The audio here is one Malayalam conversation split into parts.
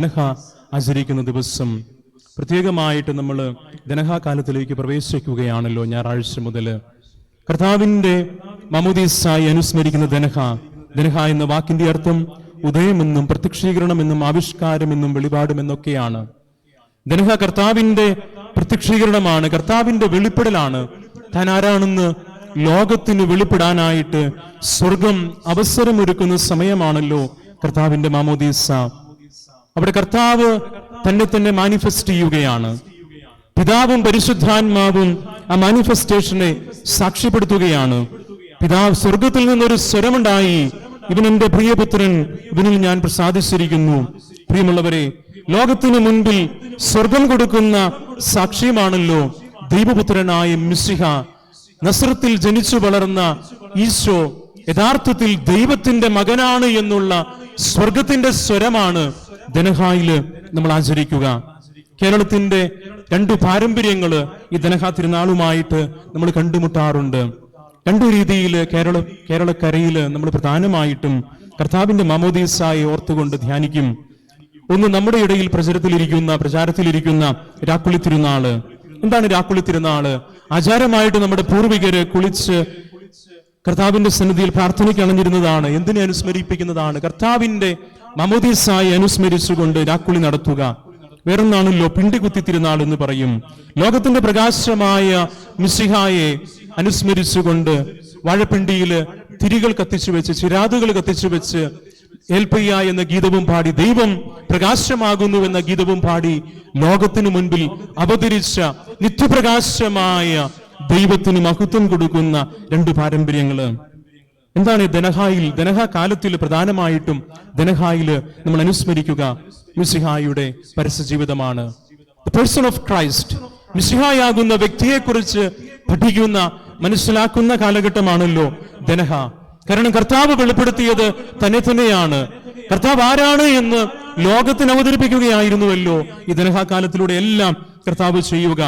ദനഹ ആചരിക്കുന്ന ദിവസം പ്രത്യേകമായിട്ട് നമ്മൾ ദനഹ കാലത്തിലേക്ക് പ്രവേശിക്കുകയാണല്ലോ ഞായറാഴ്ച മുതൽ. കർത്താവിന്റെ മമുദീസായി അനുസ്മരിക്കുന്ന ദനഹ ദനഹ എന്ന വാക്കിന്റെ അർത്ഥം ഉദയമെന്നും പ്രത്യക്ഷീകരണമെന്നും ആവിഷ്കാരമെന്നും വെളിപാടുമെന്നൊക്കെയാണ്. ദനഹ കർത്താവിന്റെ പ്രത്യക്ഷീകരണമാണ് കർത്താവിന്റെ വെളിപ്പെടലാണ്. താൻ ആരാണെന്ന് ലോകത്തിന് വെളിപ്പെടാനായിട്ട് സ്വർഗം അവസരമൊരുക്കുന്ന സമയമാണല്ലോ കർത്താവിന്റെ മാമോദീസ. അവിടെ കർത്താവ് തന്നെ തന്നെ മാനിഫെസ്റ്റ് ചെയ്യുകയാണ്. പിതാവും പരിശുദ്ധാത്മാവും ആ മാനിഫെസ്റ്റേഷനെ സാക്ഷ്യപ്പെടുത്തുകയാണ്. പിതാവ് സ്വർഗത്തിൽ നിന്നൊരു സ്വരമുണ്ടായി. ഇവൻ പ്രിയപുത്രൻ ഇവനിൽ ഞാൻ പ്രസാദിച്ചിരിക്കുന്നു. പ്രിയമുള്ളവരെ ലോകത്തിന് മുൻപിൽ സ്വർഗം കൊടുക്കുന്ന സാക്ഷ്യമാണല്ലോ ദൈവപുത്രനായ മിസ്സിഹ നസ്രത്തിൽ ജനിച്ചു വളർന്ന ഈശോ യഥാർത്ഥത്തിൽ ദൈവത്തിന്റെ മകനാണ് എന്നുള്ള സ്വർഗത്തിന്റെ സ്വരമാണ്. ദനഹായിൽ നമ്മൾ ആചരിക്കുക. കേരളത്തിന്റെ രണ്ട് പാരമ്പര്യങ്ങൾ ഈ ധനഹ തിരുനാളുമായിട്ട് നമ്മൾ കണ്ടുമുട്ടാറുണ്ട്. രണ്ടു രീതിയിൽ കേരള കേരളക്കരയിൽ നമ്മൾ പ്രധാനമായിട്ടും കർത്താവിന്റെ മാമോദീസായി ഓർത്തുകൊണ്ട് ധ്യാനിക്കും. ഒന്ന് നമ്മുടെ ഇടയിൽ പ്രചരത്തിലിരിക്കുന്ന പ്രചാരത്തിലിരിക്കുന്ന രാക്കുളി തിരുനാൾ. എന്താണ് രാക്കുളി തിരുനാൾ? ആചാരമായിട്ട് നമ്മുടെ പൂർവികര് കുളിച്ച് കർത്താവിന്റെ സന്നിധിയിൽ പ്രാർത്ഥനയ്ക്ക് അണഞ്ഞിരുന്നതാണ്. എന്തിനെ അനുസ്മരിപ്പിക്കുന്നതാണ്? കർത്താവിന്റെ മമോദീസായി അനുസ്മരിച്ചുകൊണ്ട് രാക്കുളി നടത്തുക. വേറൊന്നാണല്ലോ പിണ്ടികുത്തി തിരുനാൾ എന്ന് പറയും. ലോകത്തിന്റെ പ്രകാശമായ മിസിഹായെ അനുസ്മരിച്ചുകൊണ്ട് വാഴപ്പിണ്ടിയിൽ തിരികൾ കത്തിച്ചു വെച്ച് ചിരാതുകൾ കത്തിച്ചു വെച്ച് ഏൽപ്പയ്യ എന്ന ഗീതവും പാടി ദൈവം പ്രകാശമാകുന്നു എന്ന ഗീതവും പാടി ലോകത്തിനു മുൻപിൽ അവതരിച്ച നിത്യപ്രകാശമായ ദൈവത്തിന് മഹത്വം കൊടുക്കുന്ന രണ്ട് പാരമ്പര്യങ്ങൾ. എന്താണ് ദനഹായിൽ ദനഹ കാലത്തിൽ പ്രധാനമായിട്ടും ധനഹായിൽ നമ്മൾ അനുസ്മരിക്കുക? മിസിഹായുടെ പരസ്യ ജീവിതമാണ് പേഴ്സൺ ഓഫ് ക്രൈസ്റ്റ് മിസിഹായാകുന്ന വ്യക്തിയെക്കുറിച്ച് പഠിക്കുന്ന മനസ്സിലാക്കുന്ന കാലഘട്ടമാണല്ലോ ദനഹ കാരണം കർത്താവ് വെളിപ്പെടുത്തിയത് തന്നെ തന്നെയാണ്. കർത്താവ് ആരാണ് എന്ന് ലോകത്തിന് അവതരിപ്പിക്കുകയായിരുന്നുവല്ലോ ഈ ദനഹ കാലത്തിലൂടെ എല്ലാം കർത്താവ് ചെയ്യുക.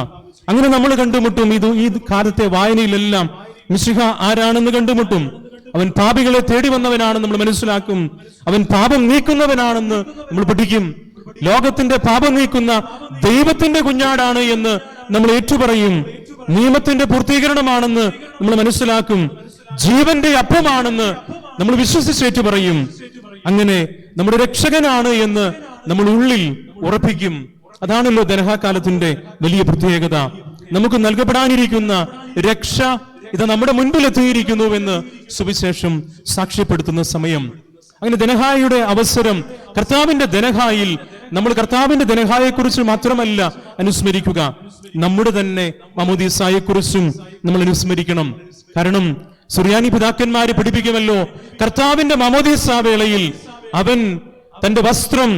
അങ്ങനെ നമ്മൾ കണ്ടുമുട്ടും. ഇത് ഈ കാലത്തെ വായനയിലെല്ലാം മിശിഹ ആരാണെന്ന് കണ്ടുമുട്ടും. അവൻ പാപികളെ തേടി വന്നവനാണെന്ന് നമ്മൾ മനസ്സിലാക്കും. അവൻ പാപം നീക്കുന്നവനാണെന്ന് നമ്മൾ പഠിക്കും. ലോകത്തിന്റെ പാപം നീക്കുന്ന ദൈവത്തിന്റെ കുഞ്ഞാടാണ് എന്ന് നമ്മൾ ഏറ്റുപറയും. നിയമത്തിന്റെ പൂർത്തീകരണമാണെന്ന് നമ്മൾ മനസ്സിലാക്കും. ജീവന്റെ അപ്പമാണെന്ന് നമ്മൾ വിശ്വസിച്ച് പറയും അങ്ങനെ നമ്മുടെ രക്ഷകനാണ് എന്ന് നമ്മൾ ഉള്ളിൽ ഉറപ്പിക്കും. അതാണല്ലോ ദനഹാകാലത്തിന്റെ വലിയ പ്രത്യേകത. നമുക്ക് നൽകപ്പെടാനിരിക്കുന്ന രക്ഷ ഇത് നമ്മുടെ മുൻപിൽ എത്തിയിരിക്കുന്നുവെന്ന് സുവിശേഷം സാക്ഷ്യപ്പെടുത്തുന്ന സമയം. അങ്ങനെ ദനഹായുടെ അവസരം കർത്താവിന്റെ ദനഹായിൽ നമ്മൾ കർത്താവിന്റെ ദനഹായെ കുറിച്ച് മാത്രമല്ല അനുസ്മരിക്കുക. നമ്മുടെ തന്നെ മമോദീസായെക്കുറിച്ചും നമ്മൾ അനുസ്മരിക്കണം. കാരണം സുറിയാനി പിതാക്കന്മാരെ പഠിപ്പിക്കുമല്ലോ കർത്താവിന്റെ മമോദീസ വേളയിൽ അവൻ തന്റെ വസ്ത്രം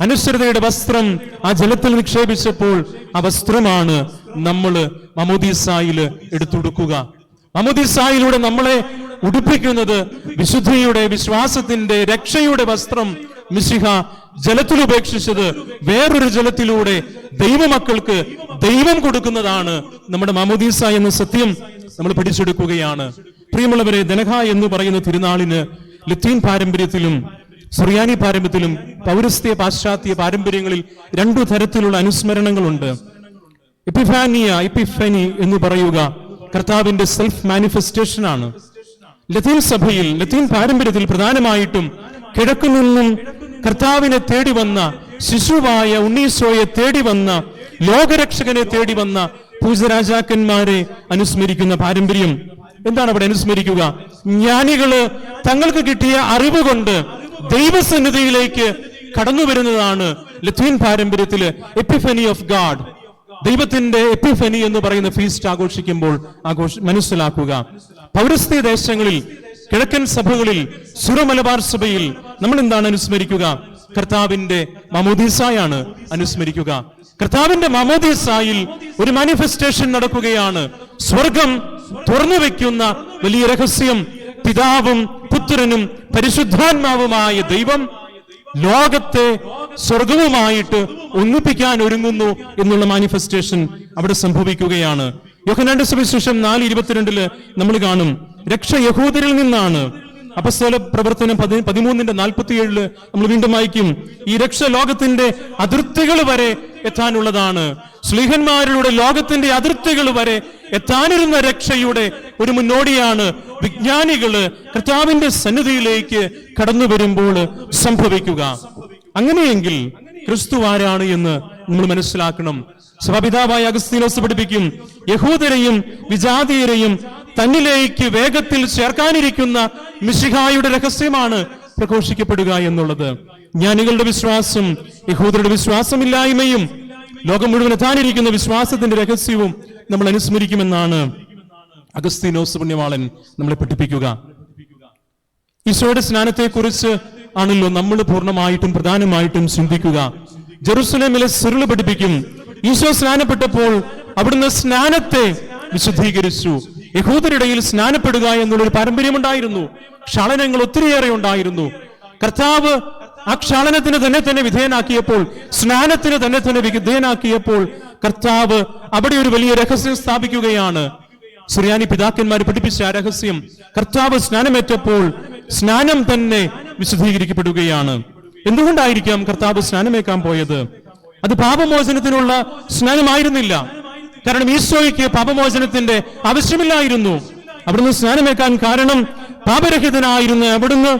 അനുസൃതയുടെ വസ്ത്രം ആ ജലത്തിൽ നിക്ഷേപിച്ചപ്പോൾ ആ വസ്ത്രമാണ് നമ്മൾ മമോദീസായിൽ എടുത്തുടുക്കുക മമോദീസായിലൂടെ നമ്മളെ ഉടുപ്പിക്കുന്നത് വിശുദ്ധിയുടെ വിശ്വാസത്തിന്റെ രക്ഷയുടെ വസ്ത്രം മിശിഹ ജലത്തിൽ ഉപേക്ഷിച്ചത് വേറൊരു ജലത്തിലൂടെ ദൈവമക്കൾക്ക് ദൈവം കൊടുക്കുന്നതാണ് നമ്മുടെ മമുദീസ എന്ന സത്യം നമ്മൾ പിടിച്ചെടുക്കുകയാണ്. പ്രിയമുള്ളവരെ ദനഹ എന്ന് പറയുന്ന തിരുനാളിന് ലത്തീൻ പാരമ്പര്യത്തിലും സുറിയാനി പാരമ്പര്യത്തിലും പൗരസ്ത്യ പാശ്ചാത്യ പാരമ്പര്യങ്ങളിൽ രണ്ടു തരത്തിലുള്ള അനുസ്മരണങ്ങളുണ്ട്. എപ്പിഫാനിയ എപ്പിഫനി എന്ന് പറയുക കർത്താവിന്റെ സെൽഫ് മാനിഫെസ്റ്റേഷൻ ആണ്. ലത്തീൻ സഭയിൽ ലത്തീൻ പാരമ്പര്യത്തിൽ പ്രധാനമായിട്ടും കിഴക്കു നിന്നും കർത്താവിനെ തേടി വന്ന ശിശുവായ ഉണ്ണീസോയെ തേടി വന്ന ലോകരക്ഷകനെ തേടി വന്ന പൂജരാജാക്കന്മാരെ അനുസ്മരിക്കുന്ന പാരമ്പര്യം. എന്താണ് അവിടെ അനുസ്മരിക്കുക? ജ്ഞാനികൾ തങ്ങൾക്ക് കിട്ടിയ അറിവ് കൊണ്ട് ദൈവസന്നിധിയിലേക്ക് കടന്നു വരുന്നതാണ് ലത്തീൻ പാരമ്പര്യത്തിലെ എപ്പിഫനി ഓഫ് ഗാഡ് ദൈവത്തിന്റെ എപ്പിഫനി എന്ന് പറയുന്ന ഫീസ്റ്റ് ആഘോഷിക്കുമ്പോൾ ആഘോഷ മനസ്സിലാക്കുക. പൗരസ്ത്യ ദേശങ്ങളിൽ കിഴക്കൻ സഭകളിൽ സുറമലബാർ സഭയിൽ നമ്മൾ എന്താണ് അനുസ്മരിക്കുക? കർത്താവിന്റെ മമോദീസായാണ് അനുസ്മരിക്കുക. കർത്താവിന്റെ മമോദീസായിൽ ഒരു മാനിഫെസ്റ്റേഷൻ നടക്കുകയാണ്. സ്വർഗം തുറന്നു വെക്കുന്ന വലിയ രഹസ്യം പിതാവും പുത്രനും പരിശുദ്ധാത്മാവുമായ ദൈവം ലോകത്തെ സ്വർഗവുമായിട്ട് ഒന്നിപ്പിക്കാൻ ഒരുങ്ങുന്നു എന്നുള്ള മാനിഫെസ്റ്റേഷൻ അവിടെ സംഭവിക്കുകയാണ്. യോഹനാന്റെ സുവിശേഷം നാല് ഇരുപത്തിരണ്ടിൽ നമ്മൾ കാണും. രക്ഷ യഹൂദരിൽ നിന്നാണ്. അപസ്തോല പ്രവർത്തനം പതി- പതിമൂന്നിന്റെ നാൽപ്പത്തിയേഴിൽ നമ്മൾ വീണ്ടും വായിക്കും. ഈ രക്ഷ ലോകത്തിന്റെ അതിർത്തികൾ വരെ എത്താനുള്ളതാണ്. സ്ലീഹന്മാരിലൂടെ ലോകത്തിന്റെ അതിർത്തികൾ വരെ എത്താനിരുന്ന രക്ഷയുടെ ഒരു മുന്നോടിയാണ് വിജ്ഞാനികൾ കർത്താവിന്റെ സന്നിധിയിലേക്ക് കടന്നു വരുമ്പോൾ സംഭവിക്കുക. അങ്ങനെയെങ്കിൽ ക്രിസ്തു ആരാണ് എന്ന് നമ്മൾ മനസ്സിലാക്കണം. സഭാപിതാവായ അഗസ്തീനോസ് പഠിപ്പിക്കും. യഹൂദരെയും വിജാതീയരെയും തന്നിലേക്ക് വേഗത്തിൽ ചേർക്കാനിരിക്കുന്ന മിശിഹായുടെ രഹസ്യമാണ് പ്രഘോഷിക്കപ്പെടുക എന്നുള്ളത്. ജ്ഞാനികളുടെ വിശ്വാസം യഹൂദരുടെ വിശ്വാസമില്ലായ്മയും ലോകം മുഴുവൻ എത്താനിരിക്കുന്ന വിശ്വാസത്തിന്റെ രഹസ്യവും നമ്മൾ അനുസ്മരിക്കുമെന്നാണ് അഗസ്തീനോസ് പുണ്യവാളൻ നമ്മളെ പഠിപ്പിക്കുക. ഈശോയുടെ സ്നാനത്തെക്കുറിച്ച് ആണല്ലോ നമ്മൾ പൂർണമായിട്ടും പ്രധാനമായിട്ടും ചിന്തിക്കുക. ജെറുസലേമിലെ സിറിൾ പഠിപ്പിക്കും. ഈശോ സ്നാനപ്പെട്ടപ്പോൾ അവിടുന്ന് സ്നാനത്തെ വിശുദ്ധീകരിച്ചു. യഹൂദരിടയിൽ സ്നാനപ്പെടുക എന്നുള്ളൊരു പാരമ്പര്യമുണ്ടായിരുന്നു. ക്ഷാളനങ്ങൾ ഒത്തിരിയേറെ ഉണ്ടായിരുന്നു. കർത്താവ് ആ ക്ഷാളനത്തിന് തന്നെ തന്നെ വിധേയനാക്കിയപ്പോൾ സ്നാനത്തിന് തന്നെ തന്നെ വിധേയനാക്കിയപ്പോൾ കർത്താവ് അവിടെ ഒരു വലിയ രഹസ്യം സ്ഥാപിക്കുകയാണ്. സുറിയാനി പിതാക്കന്മാർ പഠിപ്പിച്ച ആ രഹസ്യം. കർത്താവ് സ്നാനമേറ്റപ്പോൾ സ്നാനം തന്നെ വിശദീകരിക്കപ്പെടുകയാണ് എന്തുകൊണ്ടായിരിക്കാം കർത്താവ് സ്നാനമേക്കാൻ പോയത്? അത് പാപമോചനത്തിനുള്ള സ്നാനമായിരുന്നില്ല. കാരണം ഈശോയ്ക്ക് പാപമോചനത്തിന്റെ ആവശ്യമില്ലായിരുന്നു. അവിടുന്ന് സ്നാനമേക്കാൻ കാരണം പാപരഹിതനായിരുന്നു. അവിടുന്ന്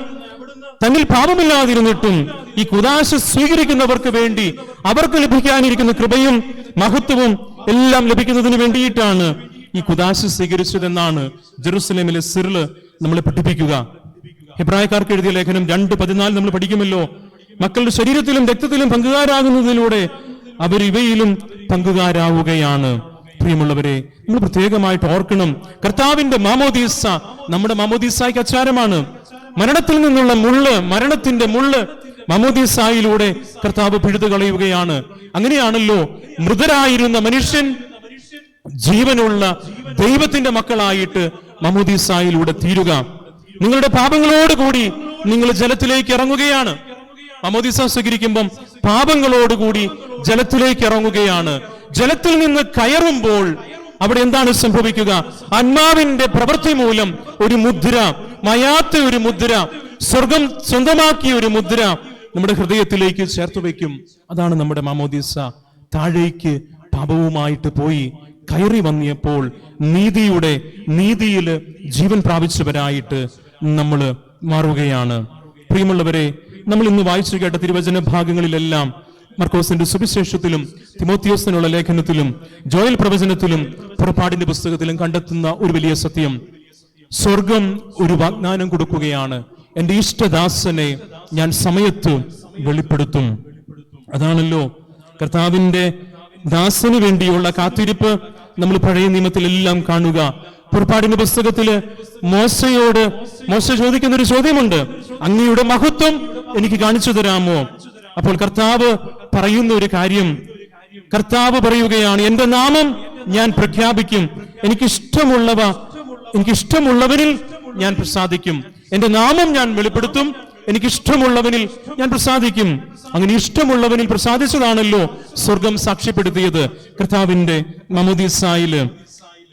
തന്നിൽ പാപമില്ലാതിരുന്നിട്ടും ഈ കുദാശ സ്വീകരിക്കുന്നവർക്ക് വേണ്ടി അവർക്ക് ലഭിക്കാനിരിക്കുന്ന കൃപയും മഹത്വവും എല്ലാം ലഭിക്കുന്നതിന് വേണ്ടിയിട്ടാണ് ഈ കുദാശ സ്വീകരിച്ചതെന്നാണ് ജെറുസലേമിലെ സിറിൽ നമ്മളെ പഠിപ്പിക്കുക. ഹെബ്രായക്കാർക്ക് എഴുതിയ ലേഖനം രണ്ട് പതിനാല് നമ്മൾ പഠിക്കുമല്ലോ. മക്കളുടെ ശരീരത്തിലും രക്തത്തിലും പങ്കുകാരാകുന്നതിലൂടെ അവർ ഇവയിലും പങ്കുകാരാവുകയാണ്. പ്രിയമുള്ളവരെ നമ്മൾ പ്രത്യേകമായിട്ട് ഓർക്കണം കർത്താവിന്റെ മാമോദീസ നമ്മുടെ മാമോദീസായ്ക്ക് അച്ചാരമാണ്. മരണത്തിൽ നിന്നുള്ള മുള്ള് മരണത്തിന്റെ മുള്ള് മാമോദീസായിലൂടെ കർത്താവ് പിഴുതു കളയുകയാണ്. അങ്ങനെയാണല്ലോ മൃതരായിരുന്ന മനുഷ്യൻ ജീവനുള്ള ദൈവത്തിന്റെ മക്കളായിട്ട് മമോദീസായിലൂടെ തീരുക. നിങ്ങളുടെ പാപങ്ങളോട് കൂടി നിങ്ങൾ ജലത്തിലേക്ക് ഇറങ്ങുകയാണ്. അമോദിസ സ്വീകരിക്കുമ്പം പാപങ്ങളോടുകൂടി ജലത്തിലേക്ക് ഇറങ്ങുകയാണ്. ജലത്തിൽ നിന്ന് കയറുമ്പോൾ അവിടെ എന്താണ് സംഭവിക്കുക? ആത്മാവിന്റെ പ്രവൃത്തി മൂലം ഒരു മുദ്ര മയാത്ത ഒരു മുദ്ര സ്വർഗം സ്വന്തമാക്കിയ ഒരു മുദ്ര നമ്മുടെ ഹൃദയത്തിലേക്ക് ചേർത്ത് വയ്ക്കും. അതാണ് നമ്മുടെ മാമോദിസ താഴേക്ക് പാപവുമായിട്ട് പോയി കയറി വന്നിയപ്പോൾ നീതിയുടെ നീതിയിൽ ജീവൻ പ്രാപിച്ചവരായിട്ട് നമ്മൾ മാറുകയാണ്. പ്രിയമുള്ളവരെ നമ്മൾ ഇന്ന് വായിച്ചു കേട്ട തിരുവചന ഭാഗങ്ങളിലെല്ലാം മർക്കോസിന്റെ സുവിശേഷത്തിലും തിമോത്തിയോസിനുള്ള ലേഖനത്തിലും ജോയൽ പ്രവചനത്തിലും പുറപ്പാടിന്റെ പുസ്തകത്തിലും കണ്ടെത്തുന്ന ഒരു വലിയ സത്യം. സ്വർഗം ഒരു വാഗ്ദാനം കൊടുക്കുകയാണ്. എന്റെ ഇഷ്ടദാസനെ ഞാൻ സമയത്ത് വെളിപ്പെടുത്തും. അതാണല്ലോ കർത്താവിന്റെ ദാസന് വേണ്ടിയുള്ള കാത്തിരിപ്പ് നമ്മൾ പഴയ നിയമത്തിലെല്ലാം കാണുക. പുറപ്പാടിന്റെ പുസ്തകത്തിൽ മോശയോട് മോശ ചോദിക്കുന്ന ഒരു ചോദ്യമുണ്ട്. അങ്ങയുടെ മഹത്വം എനിക്ക് കാണിച്ചു തരാമോ? അപ്പോൾ കർത്താവ് പറയുന്ന ഒരു കാര്യം. കർത്താവ് പറയുകയാണ് എന്റെ നാമം ഞാൻ പ്രഖ്യാപിക്കും. എനിക്കിഷ്ടമുള്ളവ എനിക്കിഷ്ടമുള്ളവരിൽ ഞാൻ പ്രസാദിക്കും. എന്റെ നാമം ഞാൻ വെളിപ്പെടുത്തും. എനിക്കിഷ്ടമുള്ളവനിൽ ഞാൻ പ്രസാദിക്കും. അങ്ങനെ ഇഷ്ടമുള്ളവനിൽ പ്രസാദിച്ചതാണല്ലോ സ്വർഗം സാക്ഷ്യപ്പെടുത്തിയത് കർത്താവിന്റെ മമുദിസായിൽ.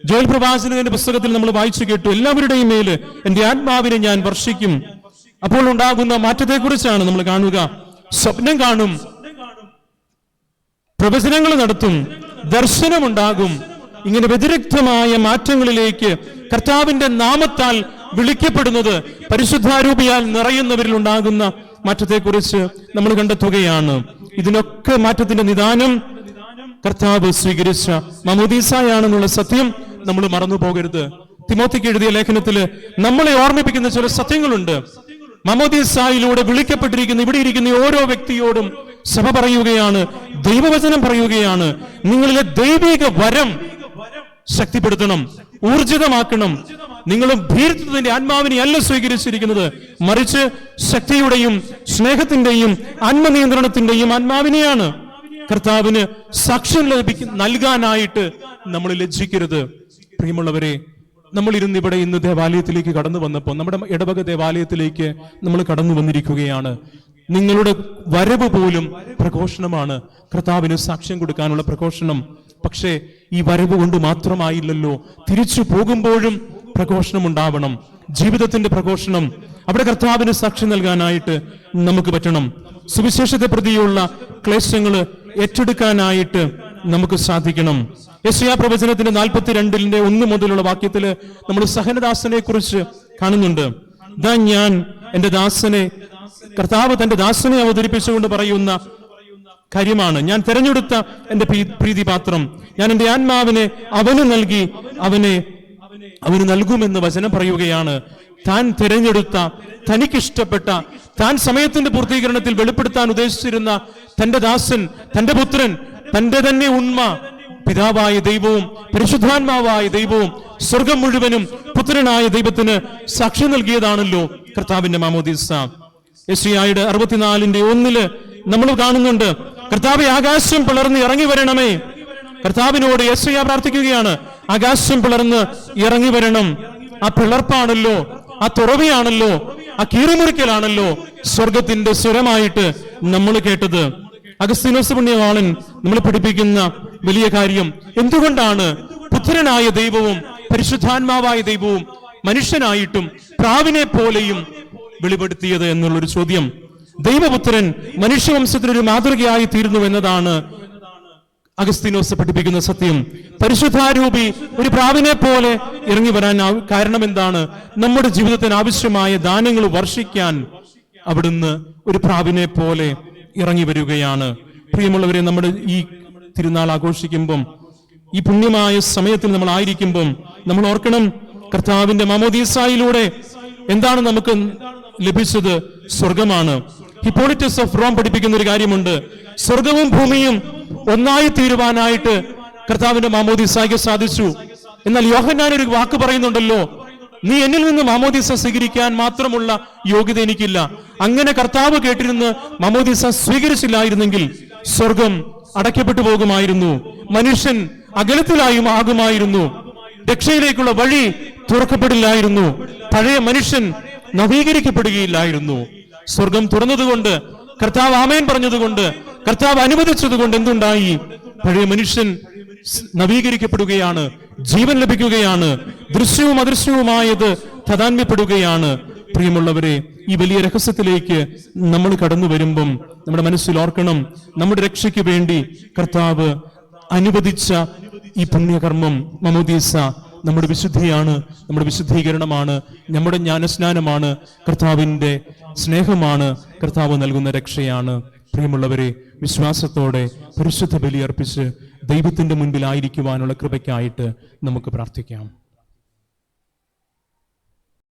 ജോൽ പ്രവാചകന്റെ പുസ്തകത്തിൽ നമ്മൾ വായിച്ചു കേട്ടു. എല്ലാവരുടെയും മേൽ എന്റെ ആത്മാവിനെ ഞാൻ വർഷിക്കും. അപ്പോൾ ഉണ്ടാകുന്ന മാറ്റത്തെക്കുറിച്ചാണ് നമ്മൾ കാണുക. സ്വപ്നം കാണും. പ്രവചനങ്ങൾ നടത്തും. ദർശനമുണ്ടാകും. ഇങ്ങനെ വ്യതിരിക്തമായ മാറ്റങ്ങളിലേക്ക് കർത്താവിന്റെ നാമത്താൽ വിളിക്കപ്പെടുന്നത് പരിശുദ്ധാരൂപിയാൽ നിറയുന്നവരിൽ ഉണ്ടാകുന്ന മാറ്റത്തെക്കുറിച്ച് നമ്മൾ കണ്ടെത്തുകയാണ്. ഇതിനൊക്കെ മാറ്റത്തിന്റെ നിദാനം കർത്താവ് സ്വീകരിച്ച മമോദീസായാണെന്നുള്ള സത്യം. നമ്മൾ മറന്നു പോകരുത്. തിമോത്തിക്ക് എഴുതിയ ലേഖനത്തിൽ നമ്മളെ ഓർമ്മിപ്പിക്കുന്ന ചില സത്യങ്ങളുണ്ട്. മമോദീസായിലൂടെ വിളിക്കപ്പെട്ടിരിക്കുന്ന ഇവിടെ ഇരിക്കുന്ന ഓരോ വ്യക്തിയോടും സഭ പറയുകയാണ് ദൈവവചനം പറയുകയാണ്. നിങ്ങളിലെ ദൈവിക വരം ശക്തിപ്പെടുത്തണം ഊർജിതമാക്കണം. നിങ്ങളും ഭീരത്വത്തിന്റെ ആത്മാവിനെ അല്ല സ്വീകരിച്ചിരിക്കുന്നത്. മറിച്ച് ശക്തിയുടെയും സ്നേഹത്തിന്റെയും ആത്മനിയന്ത്രണത്തിന്റെയും ആത്മാവിനെയാണ്. കർത്താവിന് സാക്ഷ്യം ലഭിക്കും നൽകാനായിട്ട് നമ്മൾ ലജ്ജിക്കരുത്. പ്രിയമുള്ളവരെ നമ്മൾ ഇരുന്ന് ഇവിടെ ഇന്ന് ദേവാലയത്തിലേക്ക് കടന്നു വന്നപ്പോൾ നമ്മുടെ ഇടവക ദേവാലയത്തിലേക്ക് നമ്മൾ കടന്നു വന്നിരിക്കുകയാണ്. നിങ്ങളുടെ വരവ് പോലും പ്രഘോഷണമാണ്. കർത്താവിന് സാക്ഷ്യം കൊടുക്കാനുള്ള പ്രഘോഷണം. പക്ഷേ ഈ വരവ് കൊണ്ട് മാത്രമായില്ലല്ലോ. തിരിച്ചു പോകുമ്പോഴും പ്രഘോഷണം ഉണ്ടാവണം. ജീവിതത്തിന്റെ പ്രഘോഷണം. അവിടെ കർത്താവിന് സാക്ഷ്യം നൽകാനായിട്ട് നമുക്ക് പറ്റണം. സുവിശേഷത്തെ പ്രതിയുള്ള ക്ലേശങ്ങൾ ഏറ്റെടുക്കാനായിട്ട് നമുക്ക് സാധിക്കണം. യശയാ പ്രവചനത്തിന്റെ നാൽപ്പത്തിരണ്ടിന്റെ ഒന്ന് മുതലുള്ള വാക്യത്തിൽ നമ്മൾ സഹനദാസനെ കുറിച്ച് കാണുന്നുണ്ട്. ദാ ഞാൻ എന്റെ ദാസനെ കർത്താവ് തന്റെ ദാസനെ അവതരിപ്പിച്ചുകൊണ്ട് പറയുന്ന കാര്യമാണ്. ഞാൻ തെരഞ്ഞെടുത്ത എന്റെ പ്രീ- പ്രീതിപാത്രം. ഞാൻ എന്റെ ആത്മാവിനെ അവന് നൽകി അവനെ അവന് നൽകുമെന്ന് വചനം പറയുകയാണ്. താൻ തിരഞ്ഞെടുത്ത തനിക്കിഷ്ടപ്പെട്ട താൻ സമയത്തിന്റെ പൂർത്തീകരണത്തിൽ വെളിപ്പെടുത്താൻ ഉദ്ദേശിച്ചിരുന്ന തന്റെ ദാസൻ തന്റെ പുത്രൻ തന്റെ തന്നെ ഉണ്മ പിതാവായ ദൈവവും പരിശുദ്ധാത്മാവായ ദൈവവും സ്വർഗം മുഴുവനും പുത്രനായ ദൈവത്തിന് സാക്ഷ്യം നൽകിയതാണല്ലോ കർത്താവിന്റെ മാമോദീസ. യശയായുടെ അറുപത്തിനാലിന്റെ ഒന്നിൽ നമ്മൾ കാണുന്നുണ്ട് കർത്താവ് ആകാശം പിളർന്ന് ഇറങ്ങി വരണമേ. കർത്താവിനോട് യശയ പ്രാർത്ഥിക്കുകയാണ് ആകാശം പിളർന്ന് ഇറങ്ങി വരണം. ആ പിളർപ്പാണല്ലോ ആ തുറവിയാണല്ലോ ആ കീറിമുറിക്കലാണല്ലോ സ്വർഗത്തിന്റെ സ്വരമായിട്ട് നമ്മൾ കേട്ടത്. അഗസ്തീനോസ് പുണ്യവാളൻ നമ്മളെ പഠിപ്പിക്കുന്ന വലിയ കാര്യം. എന്തുകൊണ്ടാണ് പുത്രനായ ദൈവവും പരിശുദ്ധാത്മാവായ ദൈവവും മനുഷ്യനായിട്ടും പ്രാവിനെ പോലെയും വെളിപ്പെടുത്തിയത് എന്നുള്ളൊരു ചോദ്യം. ദൈവപുത്രൻ മനുഷ്യവംശത്തിനൊരു മാതൃകയായി തീരുന്നു എന്നതാണ് അഗസ്തീനോസ് പഠിപ്പിക്കുന്ന സത്യം. പരിശുദ്ധാരൂപി ഒരു പ്രാവിനെ പോലെ ഇറങ്ങി വരാൻ കാരണം എന്താണ് നമ്മുടെ ജീവിതത്തിന് ആവശ്യമായ ദാനങ്ങൾ വർഷിക്കാൻ അവിടുന്ന് ഒരു പ്രാവിനെ പോലെ ഇറങ്ങി വരികയാണ്. പ്രിയമുള്ളവരെ നമ്മുടെ ഈ തിരുനാൾ ആഘോഷിക്കുമ്പം ഈ പുണ്യമായ സമയത്തിൽ നമ്മൾ ആയിരിക്കുമ്പം നമ്മൾ ഓർക്കണം കർത്താവിന്റെ മമോദീസായിലൂടെ എന്താണ് നമുക്ക് ലഭിച്ചത്? സ്വർഗമാണ് ഹിപ്പോളിറ്റസ് ഓഫ് റോം പഠിപ്പിക്കുന്ന ഒരു കാര്യമുണ്ട്. സ്വർഗവും ഭൂമിയും ഒന്നായി തീരുവാനായിട്ട് കർത്താവിന്റെ മാമോദീസായിക്ക് സാധിച്ചു. എന്നാൽ യോഹന്നാൻ ഒരു വാക്ക് പറയുന്നുണ്ടല്ലോ നീ എന്നിൽ നിന്ന് മാമോദീസ സ്വീകരിക്കാൻ മാത്രമുള്ള യോഗ്യത എനിക്കില്ല. അങ്ങനെ കർത്താവ് കേട്ടിരുന്ന് മാമോദീസ സ്വീകരിച്ചില്ലായിരുന്നെങ്കിൽ സ്വർഗം അടയ്ക്കപ്പെട്ടു പോകുമായിരുന്നു. മനുഷ്യൻ അകലത്തിലായും ആകുമായിരുന്നു. രക്ഷയിലേക്കുള്ള വഴി തുറക്കപ്പെടില്ലായിരുന്നു. പഴയ മനുഷ്യൻ നവീകരിക്കപ്പെടുകയില്ലായിരുന്നു. സ്വർഗം തുറന്നതുകൊണ്ട് കർത്താവ് ആമേൻ പറഞ്ഞതുകൊണ്ട് കർത്താവ് അനുവദിച്ചതുകൊണ്ട് എന്തുണ്ടായി? പഴയ മനുഷ്യൻ നവീകരിക്കപ്പെടുകയാണ്. ജീവൻ ലഭിക്കുകയാണ്. ദൃശ്യവും അദൃശ്യവുമായത് തഥാന്മ്യപ്പെടുകയാണ് പ്രിയമുള്ളവരെ ഈ വലിയ രഹസ്യത്തിലേക്ക് നമ്മൾ കടന്നു വരുമ്പം നമ്മുടെ മനസ്സിൽ ഓർക്കണം നമ്മുടെ രക്ഷയ്ക്ക് വേണ്ടി കർത്താവ് അനുവദിച്ച ഈ പുണ്യകർമ്മം മമോദീസ നമ്മുടെ വിശുദ്ധിയാണ് നമ്മുടെ വിശുദ്ധീകരണമാണ് നമ്മുടെ ജ്ഞാനസ്നാനമാണ് കർത്താവിന്റെ സ്നേഹമാണ് കർത്താവ് നൽകുന്ന രക്ഷയാണ്. പ്രിയമുള്ളവരെ വിശ്വാസത്തോടെ പരിശുദ്ധ ബലിയർപ്പിച്ച് ദൈവത്തിന്റെ മുൻപിലായിരിക്കുവാനുള്ള കൃപയ്ക്കായിട്ട് നമുക്ക് പ്രാർത്ഥിക്കാം.